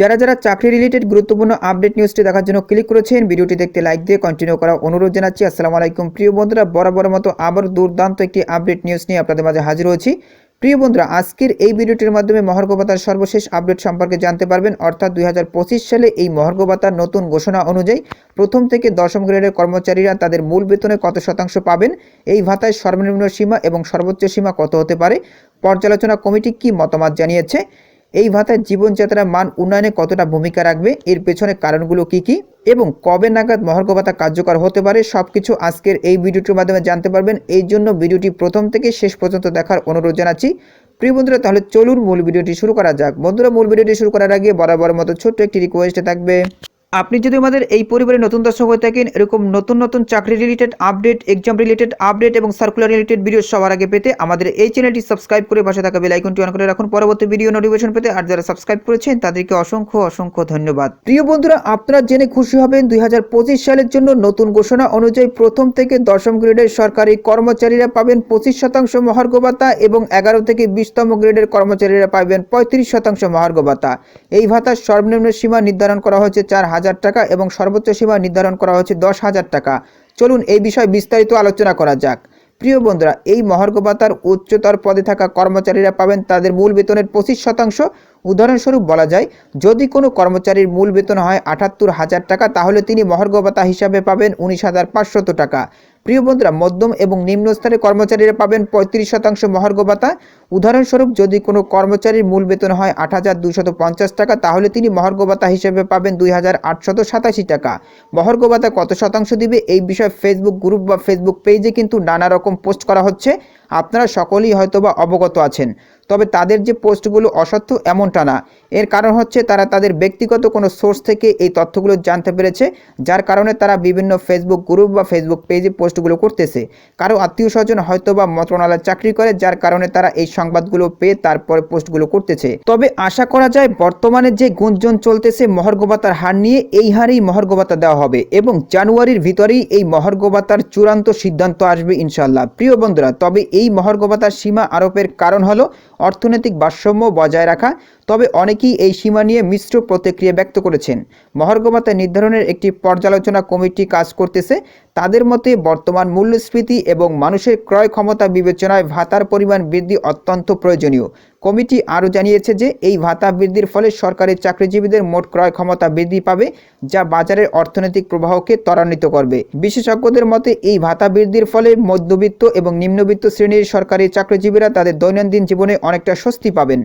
যারা যারা চাকরি রিলেটেড গুরুত্বপূর্ণ আপডেট নিউজটি দেখার জন্য ক্লিক করেছেন, ভিডিওটি দেখতে লাইক দিয়ে কন্টিনিউ করা অনুরোধ জানাচ্ছি। আসসালামু আলাইকুম। প্রিয় বন্ধুরা, বরাবর মতো আবার দুর্দান্ত একটি আপডেট নিউজ নিয়ে আপনাদের মাঝে হাজির হয়েছি। প্রিয় বন্ধুরা, আজকের এই ভিডিওটির মাধ্যমে মহার্ঘ সর্বশেষ আপডেট সম্পর্কে জানতে পারবেন। অর্থাৎ দুই হাজার পঁচিশ সালে এই মহার্ঘ ভাতার নতুন ঘোষণা অনুযায়ী প্রথম থেকে দশম গ্রেডের কর্মচারীরা তাদের মূল বেতনে কত শতাংশ পাবেন, এই ভাতায় সর্বনিম্ন সীমা এবং সর্বোচ্চ সীমা কত হতে পারে, পর্যালোচনা কমিটি কি মতামত জানিয়েছে। এই ভাতার জীবনযাত্রার মান উন্নয়নে কতটা ভূমিকা রাখবে? এর পেছনে কারণগুলো কি কি? এবং কবে নাগাদ মহার্ঘ ভাতা কার্যকর হতে পারে? সব কিছু আজকের এই ভিডিওটির মাধ্যমে জানতে পারবেন। এই জন্য ভিডিওটি প্রথম থেকে শেষ পর্যন্ত দেখার অনুরোধ জানাচ্ছি। প্রিয় বন্ধুরা, তাহলে চলুন মূল ভিডিওটি শুরু করা যাক। বন্ধুরা, মূল ভিডিওটি শুরু করার আগে বরাবর মতো ছোট্ট একটি রিকোয়েস্টে থাকবে। আপনি যদি আমাদের এই পরিবারে নতুন দর্শক হয়ে থাকেন, এরকম নতুন নতুন চাকরি related update exam related update এবং সার্কুলার রিলেটেড ভিডিও সবার আগে পেতে আমাদের এই চ্যানেলটি সাবস্ক্রাইব করে পাশে থাকা বেল আইকনটি অন করে রাখুন। পরবর্তী ভিডিও নোটিফিকেশন পেতে আর যারা সাবস্ক্রাইব করেছেন, তাদেরকে অসংখ্য অসংখ্য ধন্যবাদ। প্রিয় বন্ধুরা, আপনারা জেনে খুশি হবেন, দুই হাজার পঁচিশ সালের জন্য নতুন ঘোষণা অনুযায়ী প্রথম থেকে দশম গ্রেডের সরকারি কর্মচারীরা পাবেন পঁচিশ শতাংশ মহার্ঘ ভাতা এবং এগারো থেকে বিশতম গ্রেডের কর্মচারীরা পাবেন পঁয়ত্রিশ শতাংশ মহার্ঘ ভাতা। এই ভাতার সর্বনিম্ন সীমা নির্ধারণ করা হয়েছে চার হাজার হাজার টাকা এবং সর্বোচ্চ সীমা নির্ধারণ করা হয়েছে দশ হাজার টাকা। চলুন এই বিষয়ে বিস্তারিত আলোচনা করা যাক। প্রিয় বন্ধুরা, এই মহার্ঘ ভাতার উচ্চতর পদে থাকা কর্মচারীরা পাবেন তাদের মূল বেতনের পঁচিশ শতাংশ। উদাহরণস্বরূপ বলা যায়, যদি কোনো কর্মচারীর মূল বেতন হয় আটাত্তর হাজার টাকা, তাহলে তিনি মহার্ঘ ভাতা হিসাবে পাবেন উনিশ হাজার পাঁচশত টাকা। প্রিয় বন্ধুরা, মধ্যম এবং নিম্ন স্তরের কর্মচারীরা পাবেন পঁয়ত্রিশ শতাংশ মহার্ঘ ভাতা। উদাহরণস্বরূপ, যদি কোনো কর্মচারীর মূল বেতন হয় আট হাজার দুশত পঞ্চাশ টাকা, তাহলে তিনি মহার্ঘ ভাতা হিসেবে পাবেন দুই হাজার আটশত সাতাশি টাকা। মহার্ঘ ভাতা কত শতাংশ দিবে, এই বিষয়ে ফেসবুক গ্রুপ বা ফেসবুক পেজে কিন্তু নানা রকম পোস্ট করা হচ্ছে। আপনারা সকলেই হয়তোবা অবগত আছেন। তবে তাদের যে পোস্টগুলো অসত্য, এমনটা না। এর কারণ হচ্ছে, তারা তাদের ব্যক্তিগত কোনো সোর্স থেকে এই তথ্যগুলো জানতে পেরেছে, যার কারণে তারা বিভিন্ন ফেসবুক গ্রুপ বা ফেসবুক পেজে পোস্টগুলো করতেছে। কারও আত্মীয় স্বজন হয়তো বা মন্ত্রণালয় চাকরি করে, যার কারণে তারা এই সংবাদগুলো পেয়ে তারপরে পোস্টগুলো করতেছে। তবে আশা করা যায় বর্তমানে যে গুঞ্জন চলতেছে মহার্ঘভাতার হার নিয়ে এই হারেই মহার্ঘভাতা দেওয়া হবে এবং জানুয়ারির ভিতরেই এই মহার্ঘভাতার চূড়ান্ত সিদ্ধান্ত আসবে ইনশাল্লাহ প্রিয় বন্ধুরা, তবে এই মহার্ঘভাতার সীমা আরোপের কারণ হলো অর্থনৈতিক ভারসাম্য বজায় রাখা। তবে অনেকেই এই সীমা নিয়ে মিশ্র প্রতিক্রিয়া ব্যক্ত করেছেন। মহার্ঘ ভাতা নির্ধারণের একটি পর্যালোচনা কমিটি কাজ করতেছে। তাদের মতে বর্তমান মূল্যস্ফীতি এবং মানুষের ক্রয় ক্ষমতা বিবেচনায় ভাতার পরিমাণ বৃদ্ধি অত্যন্ত প্রয়োজনীয়। কমিটি আরও জানিয়েছে যে, এই ভাতা বৃদ্ধির ফলে সরকারি চাকরিজীবীদের মোট ক্রয় ক্ষমতা বৃদ্ধি পাবে, যা বাজারের অর্থনৈতিক প্রবাহকে ত্বরান্বিত করবে। বিশেষজ্ঞদের মতে, এই ভাতা বৃদ্ধির ফলে মধ্যবিত্ত এবং নিম্নবিত্ত শ্রেণির সরকারি চাকরিজীবীরা তাদের দৈনন্দিন জীবনে অনেকটা স্বস্তি পাবেন।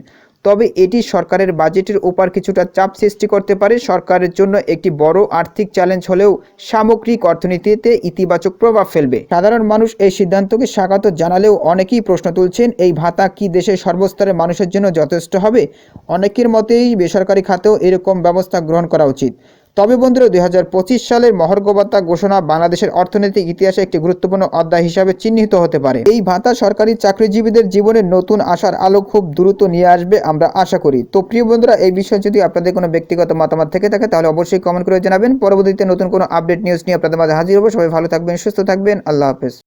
তবে এটি সরকারের বাজেটের উপর কিছুটা চাপ সৃষ্টি করতে পারে। সরকারের জন্য একটি বড় আর্থিক চ্যালেঞ্জ হলেও সামগ্রিক অর্থনীতিতে ইতিবাচক প্রভাব ফেলবে। সাধারণ মানুষ এই সিদ্ধান্তকে স্বাগত জানালেও অনেকেই প্রশ্ন তুলছেন, এই ভাতা কি দেশের সর্বস্তরের মানুষের জন্য যথেষ্ট হবে? অনেকের মতেই বেসরকারি খাতেও এরকম ব্যবস্থা গ্রহণ করা উচিত। তবে বন্ধুরা দুই হাজার পঁচিশ সালের মহার্ঘ ঘোষণা বাংলাদেশের অর্থনৈতিক ইতিহাসে একটি গুরুত্বপূর্ণ অধ্যায় হিসাবে চিহ্নিত হতে পারে। এই ভাতা সরকারি চাকরিজীবীদের জীবনে নতুন আশার আলো খুব দ্রুত নিয়ে আসবে আমরা আশা করি। তো প্রিয় বন্ধুরা, এই বিষয়ে যদি আপনাদের কোনো ব্যক্তিগত মতামত থেকে থাকে, তাহলে অবশ্যই কমেন্ট করে জানাবেন। পরবর্তীতে নতুন কোনো আপডেট নিউজ নিয়ে আপনাদের মাঝে হাজির হব। সবাই ভালো থাকবেন, সুস্থ থাকবেন। আল্লাহ হাফেজ।